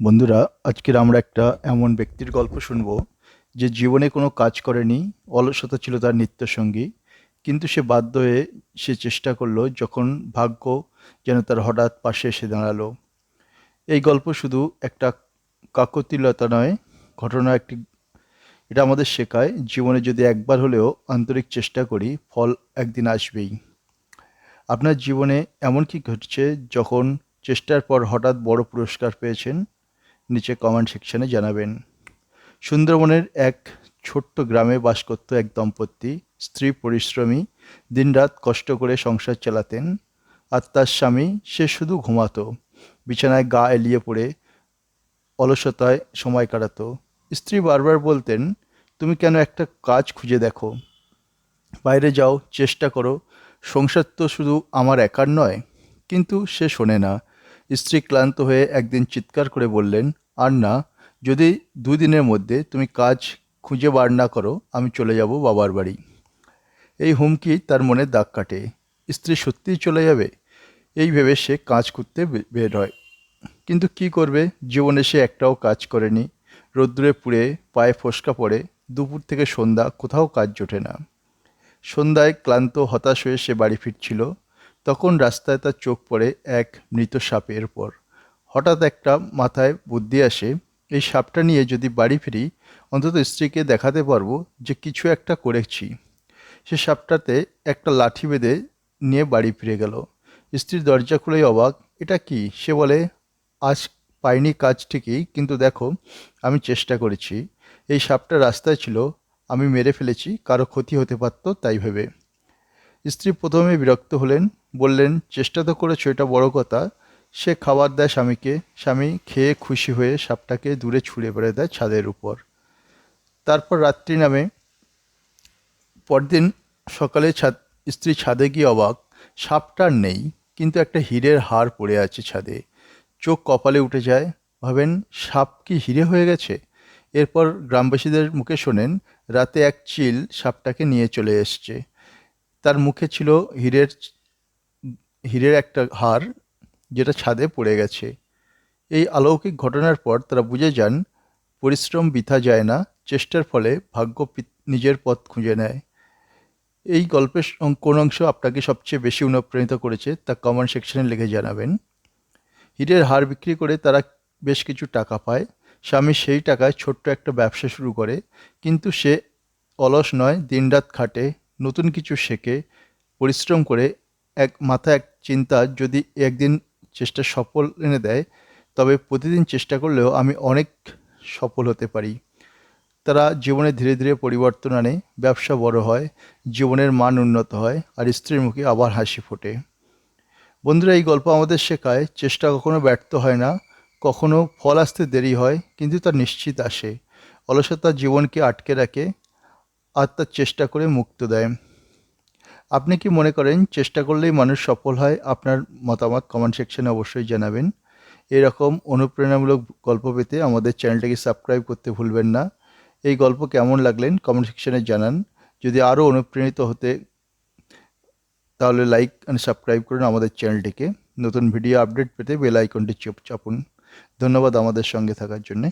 বন্ধুরা আজকের আমরা একটা এমন ব্যক্তির গল্প শুনব যে জীবনে কোনো কাজ করেনি, অলসতা ছিল তার নিত্যসঙ্গী, কিন্তু সে বাধ্য হয়ে সে চেষ্টা করল যখন ভাগ্য যেন তার হঠাৎ পাশে এসে দাঁড়াল। এই গল্প শুধু একটা কাকতিলতা নয়, ঘটনা একটি, এটা আমাদের শেখায়, জীবনে যদি একবার হলেও আন্তরিক চেষ্টা করি, ফল একদিন আসবেই। আপনার জীবনে এমন কি ঘটছে যখন চেষ্টার পর হঠাৎ বড় পুরস্কার পেয়েছেন? নিচে কমেন্ট সেকশনে জানাবেন। সুন্দরবনের এক ছোট্ট গ্রামে বাস করত এক দম্পতি। স্ত্রী পরিশ্রমী, দিনরাত কষ্ট করে সংসার চালাতেন। আর তার স্বামী, সে শুধু ঘুমাতো। বিছানায় গা এলিয়ে পড়ে, অলসতায় সময় কাটাতো। স্ত্রী বারবার বলতেন, তুমি কেন একটা কাজ খুঁজে দেখো? বাইরে যাও, চেষ্টা করো। সংসার তো শুধু আমার একার নয়। কিন্তু সে শোনে না। স্ত্রী ক্লান্ত হয়ে একদিন চিৎকার করে বললেন আর না, যদি দুদিনের মধ্যে তুমি কাজ খুঁজে বার না করো, আমি চলে যাব বাবার বাড়ি। এই হুমকি তার মনে দাগ কাটে। স্ত্রী সত্যিই চলে যাবে? এই ভেবে সে কাজ করতে বের হয়। কিন্তু কি করবে? জীবনে সে একটাও কাজ করেনি। রোদ্দুরে পুড়ে পায়ে ফোসকা পড়ে দুপুর থেকে সন্ধ্যা কোথাও কাজ জোটে না। সন্ধ্যায় ক্লান্ত, হতাশ হয়ে সে বাড়ি ফিরছিল। তখন রাস্তায় তার চোখ পড়ে এক মৃত সাপের উপর হঠাৎ একটা মাথায় বুদ্ধি আসে, এই সাপটা নিয়ে যদি বাড়ি ফিরি, অন্তত স্ত্রীকে দেখাতে পারব যে কিছু একটা করেছি। সে সাপটাতে একটা লাঠি বেঁধে নিয়ে বাড়ি ফিরে গেল। স্ত্রীর দরজা খুলেই অবাক, এটা কি? সে বলে, আজ পাইনি কাজ ঠিকই, কিন্তু দেখো, আমি চেষ্টা করেছি। এই সাপটা রাস্তায় ছিল, আমি মেরে ফেলেছি, কারও ক্ষতি হতে পারতো তাই ভেবে। স্ত্রী প্রথমে বিরক্ত হলেন, বললেন, চেষ্টা তো করেছ, এটা বড় কথা সে খাবার দেয় স্বামীকে। স্বামী খেয়ে খুশি হয়ে সাপটাকে দূরে ছুঁড়ে বেড়ে দেয় ছাদের উপর। তারপর রাত্রি নামে। পরদিন সকালে ছাদ স্ত্রী ছাদে গিয়ে অবাক। সাপটা আর নেই, কিন্তু একটা হীরের হার পড়ে আছে ছাদে। চোখ কপালে উঠে যায়। ভাবেন, সাপ কি হিরে হয়ে গেছে? এরপর গ্রামবাসীদের মুখে শোনেন, রাতে এক চিল সাপটাকে নিয়ে চলে এসছে। তার মুখে ছিল হীরের হীরের একটা হার যেটা ছাদে পড়ে গেছে। এই অলৌকিক ঘটনার পর তারা বুঝে যান, পরিশ্রম বৃথা যায় না, চেষ্টার ফলে ভাগ্য নিজের পথ খুঁজে নেয়। এই গল্পের কোন অংশ আপনাকে সবচেয়ে বেশি অনুপ্রাণিত করেছে তা কমেন্ট সেকশনে লিখে জানাবেন। হীরের হার বিক্রি করে তারা বেশ কিছু টাকা পায়। স্বামী সেই টাকায় ছোট্ট একটা ব্যবসা শুরু করে, কিন্তু সে অলস নয়, দিনরাত খাটে, নতুন কিছু শেখে, পরিশ্রম করে, এক মাথা এক চিন্তা, যদি একদিন চেষ্টা সফল এনে দেয়, তবে প্রতিদিন চেষ্টা করলেও আমি অনেক সফল হতে পারি। তারা জীবনে ধীরে ধীরে পরিবর্তন আনে, ব্যবসা বড় হয়, জীবনের মান উন্নত হয়, আর স্ত্রীর মুখে আবার হাসি ফোটে। বন্ধুরা, এই গল্প আমাদের শেখায়, চেষ্টা কখনো ব্যর্থ হয় না, কখনো ফল আসতে দেরি হয়, কিন্তু তা নিশ্চিত আসে। অলসতা জীবনকে আটকে রাখে আর তার চেষ্টা করে মুক্ত দেয়। আপনি কি মনে করেন চেষ্টা করলেই মানুষ সফল হয়? আপনার মতামত কমেন্ট সেকশনে অবশ্যই জানাবেন। এরকম অনুপ্রেরণামূলক গল্প পেতে আমাদের চ্যানেলটাকে সাবস্ক্রাইব করতে ভুলবেন না। এই গল্প কেমন লাগলেন কমেন্ট সেকশনে জানান। যদি আরও অনুপ্রাণিত হতে তাহলে লাইক অ্যান্ড সাবস্ক্রাইব করুন আমাদের চ্যানেলটিকে। নতুন ভিডিও আপডেট পেতে বেল আইকনটি চেপ চাপুন। ধন্যবাদ আমাদের সঙ্গে থাকার জন্যে।